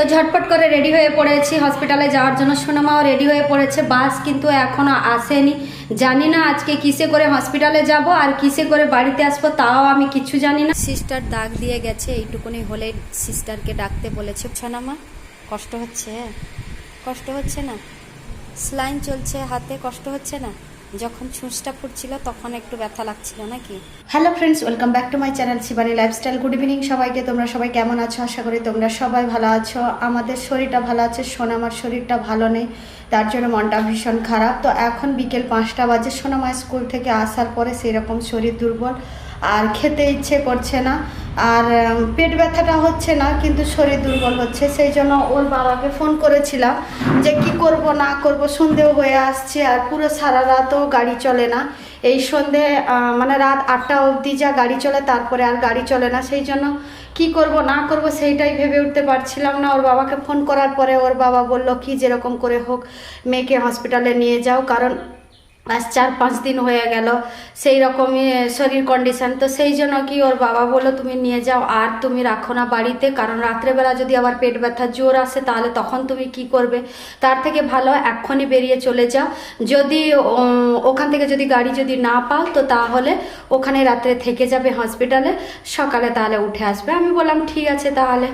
তো ঝটপট করে রেডি হয়ে পড়েছি। হসপিটালে যাওয়ার জন্য সোনামাও রেডি হয়ে পড়েছে। বাস কিন্তু এখনও আসেনি। জানি না আজকে কিসে করে হসপিটালে যাব আর কিসে করে বাড়িতে আসব তাও আমি কিছু জানি না। সিস্টার দাগ দিয়ে গেছে, এইটুকুনি হলে সিস্টারকে ডাকতে বলেছে। সোনামা কষ্ট হচ্ছে কষ্ট হচ্ছে না? স্লাইন চলছে, হাতে কষ্ট হচ্ছে না? যখন ছুঁচটা ফুটছিল তখন একটু ব্যথা লাগছিল নাকি? Hello friends welcome back to my channel Shivani Lifestyle good evening সবাইকে, তোমরা সবাই কেমন আছো? আশা করি তোমরা সবাই ভালো আছো। আমাদের শরীরটা ভালো আছে, সোনামার শরীরটা ভালো নেই, তার জন্য মনটা ভীষণ খারাপ। তো এখন বিকেল পাঁচটা বাজে, সোনামা স্কুল থেকে আসার পরে সেরকম শরীর দুর্বল। আর খেতে ইচ্ছে করছে না। আর পেট ব্যথাটা হচ্ছে না, কিন্তু শরীর দুর্বল হচ্ছে। সেই জন্য ওর বাবাকে ফোন করেছিলাম যে কি করব, না করব, সন্ধেও হয়ে আসছে আর পুরো সারা রাতও গাড়ি চলে না। এই সন্ধে মানে রাত আটটা অবধি যা গাড়ি চলে, তারপরে আর গাড়ি চলে না। সেই জন্য কি করব, না করব সেইটাই ভেবে উঠতে পারছিলাম না। ওর বাবাকে ফোন করার পরে ওর বাবা বলল, কি যেরকম করে হোক, মেয়েকে হসপিটালে নিয়ে যাও। কারণ আজ চার পাঁচ দিন হয়ে গেল। সেই রকমই শরীর কন্ডিশন তো সেই জন্য কি ওর বাবা বলল, তুমি নিয়ে যাও, আর তুমি রাখো না বাড়িতে। কারণ রাত্রেবেলা যদি আবার পেট ব্যথা জোর আসে, তাহলে তখন তুমি কি করবে? তার থেকে ভালো, এক্ষুনি বেরিয়ে চলে যাও যদি ওখান থেকে যদি গাড়ি যদি না পাও, তো তাহলে ওখানে রাত্রে থেকে যাবে হসপিটালে সকালে তাহলে উঠে আসবে। আমি বললাম, ঠিক আছে তাহলে।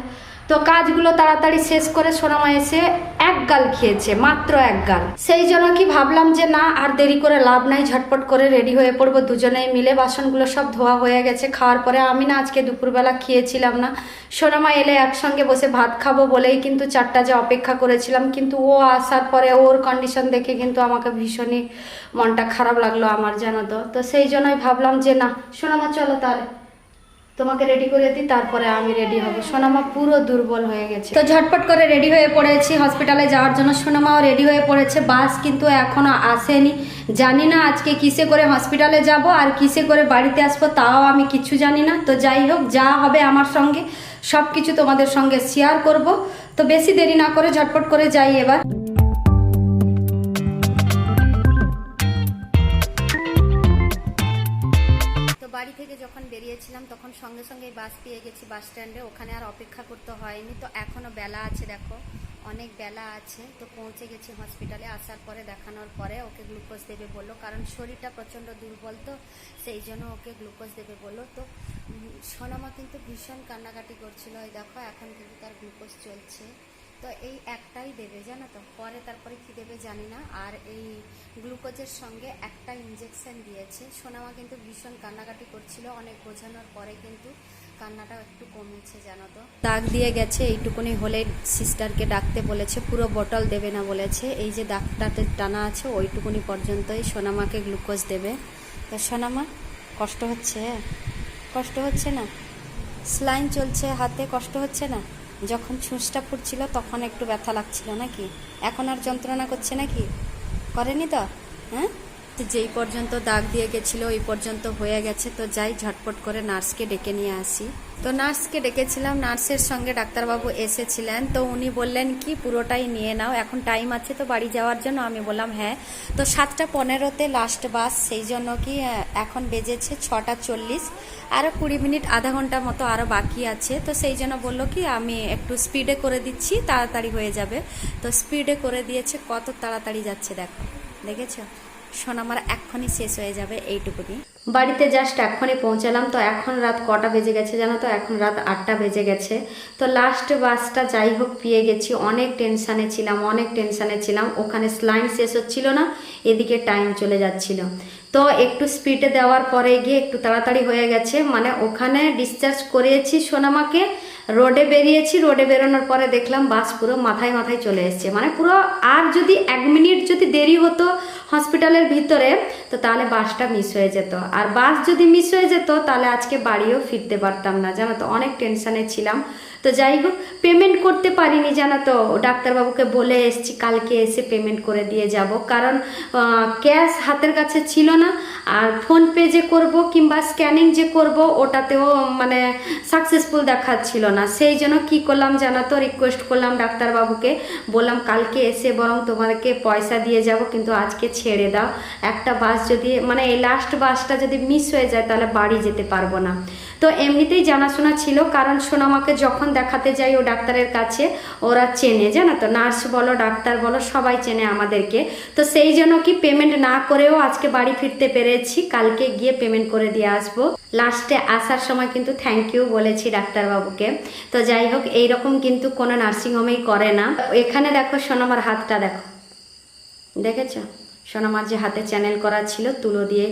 তো কাজগুলো তাড়াতাড়ি শেষ করে সোনামা এসে এক গাল খেয়েছে, মাত্র এক গাল। সেই জন্য কি ভাবলাম যে না, আর দেরি করে লাভ নাই, ঝটপট করে রেডি হয়ে পড়ব, দুজনেই মিলে বাসনগুলো সব ধোয়া হয়ে গেছে, খাওয়ার পরে আমি না আজকে দুপুরবেলা খেয়েছিলাম না। সোনামা এলে একসঙ্গে বসে ভাত খাব বলেই কিন্তু চারটা যে অপেক্ষা করেছিলাম, কিন্তু ও আসার পরে ওর কন্ডিশন দেখে কিন্তু আমাকে ভীষণই মনটা খারাপ লাগল আমার জানো তো। তো সেই জন্যই ভাবলাম যে না, সোনামা চলো তাহলে। তোমাকে রেডি করে দিই, তারপরে আমি রেডি হব। সোনামা পুরো দুর্বল হয়ে গেছে। তো ঝটপট করে রেডি হয়ে পড়েছি হসপিটালে যাওয়ার জন্য। সোনামাও রেডি হয়ে পড়েছে বাস কিন্তু এখনও আসেনি। জানি না আজকে কিসে করে হসপিটালে যাব, আর কিসে করে বাড়িতে আসব, তাও আমি কিছু জানি না। তো যাই হোক, যা হবে আমার সঙ্গে সব কিছু তোমাদের সঙ্গে শেয়ার করব। তো বেশি দেরি না করে ঝটপট করে যাই এবার। যখন বেরিয়েছিলাম, তখন সঙ্গে সঙ্গে বাস পেয়ে গেছি বাস স্ট্যান্ডে। ওখানে আর অপেক্ষা করতে হয়নি। তো এখনও বেলা আছে, দেখো। অনেক বেলা আছে। তো পৌঁছে গেছি হসপিটালে। আসার পরে, দেখানোর পরে ওকে গ্লুকোজ দেবে বলল। কারণ শরীরটা প্রচণ্ড দুর্বল তো, সেই জন্য ওকে গ্লুকোজ দেবে বলল। তো সোনামা কিন্তু ভীষণ কান্নাকাটি করছিল। ওই দেখো, এখন কিন্তু তার গ্লুকোজ চলছে। তো এই একটাই দেবে, জানো তো? পরে তারপরে কি দেবে জানি না। আর এই গ্লুকোজের সঙ্গে একটা ইঞ্জেকশন দিয়েছে। সোনামা কিন্তু ভীষণ কান্নাকাটি করছিল, অনেক বোঝানোর পরে কিন্তু কান্নাটা একটু কমেছে, জানো তো? দাগ দিয়ে গেছে, এইটুকুনি হলে সিস্টারকে ডাকতে বলেছে, পুরো বোতল দেবে না বলেছে। এই যে দাগটাতে টানা আছে, ওইটুকুনি পর্যন্তই সোনামাকে গ্লুকোজ দেবে। তো সোনামা, কষ্ট হচ্ছে? কষ্ট হচ্ছে না? স্লাইন চলছে হাতে, কষ্ট হচ্ছে না? যখন ছুঁচটা ফুটছিল তখন একটু ব্যথা লাগছিল নাকি? এখন আর যন্ত্রণা করছে নাকি? করেনি তো? হ্যাঁ? যেই পর্যন্ত দাগ দিয়ে গেছিল, ওই পর্যন্ত হয়ে গেছে। তো যাই, ঝটপট করে নার্সকে ডেকে নিয়ে আসি। তো নার্সকে ডেকেছিলাম। নার্সের সঙ্গে ডাক্তারবাবু এসেছিলেন। তো উনি বললেন, কি, পুরোটাই নিয়ে নাও। এখন টাইম আছে তো বাড়ি যাওয়ার জন্য? আমি বললাম হ্যাঁ। তো সাতটা পনেরোতে লাস্ট বাস সেই জন্য কি এখন বেজেছে ছটা চল্লিশ। আরও কুড়ি মিনিট, আধা ঘণ্টার মতো আরও বাকি আছে। তো সেই জন্য বলল কি, আমি একটু স্পিডে করে দিচ্ছি, তাড়াতাড়ি হয়ে যাবে। তো স্পিডে করে দিয়েছে। কত তাড়াতাড়ি যাচ্ছে, দেখো। দেখেছ? সোনামার এক্ষুনি শেষ হয়ে যাবে এইটুকুনি। বাড়িতে জাস্ট এক্ষুনি পৌঁছালাম, তো এখন রাত কটা বেজে গেছে জানো তো? এখন রাত আটটা বেজে গেছে। তো লাস্ট বাসটা যাই হোক, পেয়ে গেছি। অনেক টেনশানে ছিলাম, অনেক টেনশানে ছিলাম। ওখানে স্লাইন শেষ হচ্ছিল না, এদিকে টাইম চলে যাচ্ছিল। তো একটু স্পিডে দেওয়ার পরে গিয়ে একটু তাড়াতাড়ি হয়ে গেছে। মানে ওখানে ডিসচার্জ করিয়েছি সোনামাকে রোডে বেরিয়েছি। রোডে বেরোনোর পরে দেখলাম বাস পুরো মাথায় মাথায় চলে এসছে। মানে পুরো আর যদি এক মিনিট যদি দেরি হতো হসপিটালের ভিতরে, তো তাহলে বাসটা মিস হয়ে যেত। আর বাস যদি মিস হয়ে যেত, তাহলে আজকে বাড়িও ফিরতে পারতাম না। জানো তো, অনেক টেনশানে ছিলাম। তো যাই হোক পেমেন্ট করতে পারিনি, জানো তো। ডাক্তারবাবুকে বলে এসছি, কালকে এসে পেমেন্ট করে দিয়ে যাব। কারণ ক্যাশ হাতের কাছে ছিল না। আর ফোনপে যে করব কিংবা স্ক্যানিং যে করব, ওটাতেও মানে সাকসেসফুল দেখাচ্ছিল না। সেই জন্য কি করলাম, জানো তো রিকোয়েস্ট করলাম ডাক্তারবাবুকে। বললাম, কালকে এসে বরং তোমাদেরকে পয়সা দিয়ে যাব, কিন্তু আজকে ছেড়ে দাও। একটা বাস যদি মানে এই লাস্ট বাসটা যদি মিস হয়ে যায়, তাহলে বাড়ি যেতে পারব না। তো এমনিতেই জানাশোনা ছিল, কারণ সোনামাকে যখন দেখাতে যাই ও ডাক্তারের কাছে, ওরা চেনে, জানো তো? নার্স বলো, ডাক্তার বলো, সবাই চেনে আমাদেরকে। তো সেই জন্য কি পেমেন্ট না করেও আজকে বাড়ি ফিরতে পেরেছি, কালকে গিয়ে পেমেন্ট করে দিয়ে আসব। লাস্টে আসার সময় কিন্তু থ্যাংক ইউ বলেছি ডাক্তারবাবুকে। তো যাই হোক, এইরকম কিন্তু কোনো নার্সিংহোমেই করে না। এখানে দেখো সোনামার হাতটা দেখো। দেখেছ? সোনামার যে হাতে চ্যানেল করা ছিল, তুলো দিয়ে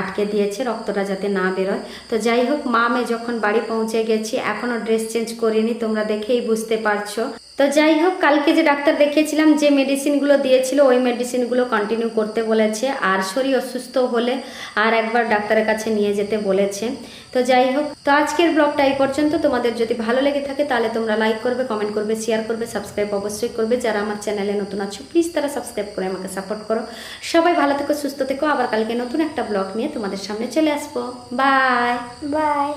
আটকে দিয়েছে, রক্তটা যাতে না বেরোয়। তো যাই হোক, মা যখন বাড়ি পৌঁছে গেছি এখনও ড্রেস চেঞ্জ করিনি, তোমরা দেখেই বুঝতে পারছ। তো যাই হোক, কালকে যে ডাক্তার দেখিয়েছিলাম যে মেডিসিনগুলো দিয়েছিল, ওই মেডিসিনগুলো কন্টিনিউ করতে বলেছে। আর শরীর অসুস্থ হলে আর একবার ডাক্তারের কাছে নিয়ে যেতে বলেছে। তো যাই হোক, তো আজকের ব্লগটা এই পর্যন্ত। তোমাদের যদি ভালো লেগে থাকে, তাহলে তোমরা লাইক করবে কমেন্ট করবে শেয়ার করবে সাবস্ক্রাইব অবশ্যই করবে। যারা আমার চ্যানেলে নতুন আছো প্লিজ তারা সাবস্ক্রাইব করে আমাকে সাপোর্ট করো। সবাই ভালো থেকো, সুস্থ থেকো। আবার কালকে নতুন একটা ব্লগ নিয়ে তোমাদের সামনে চলে আসব। Bye bye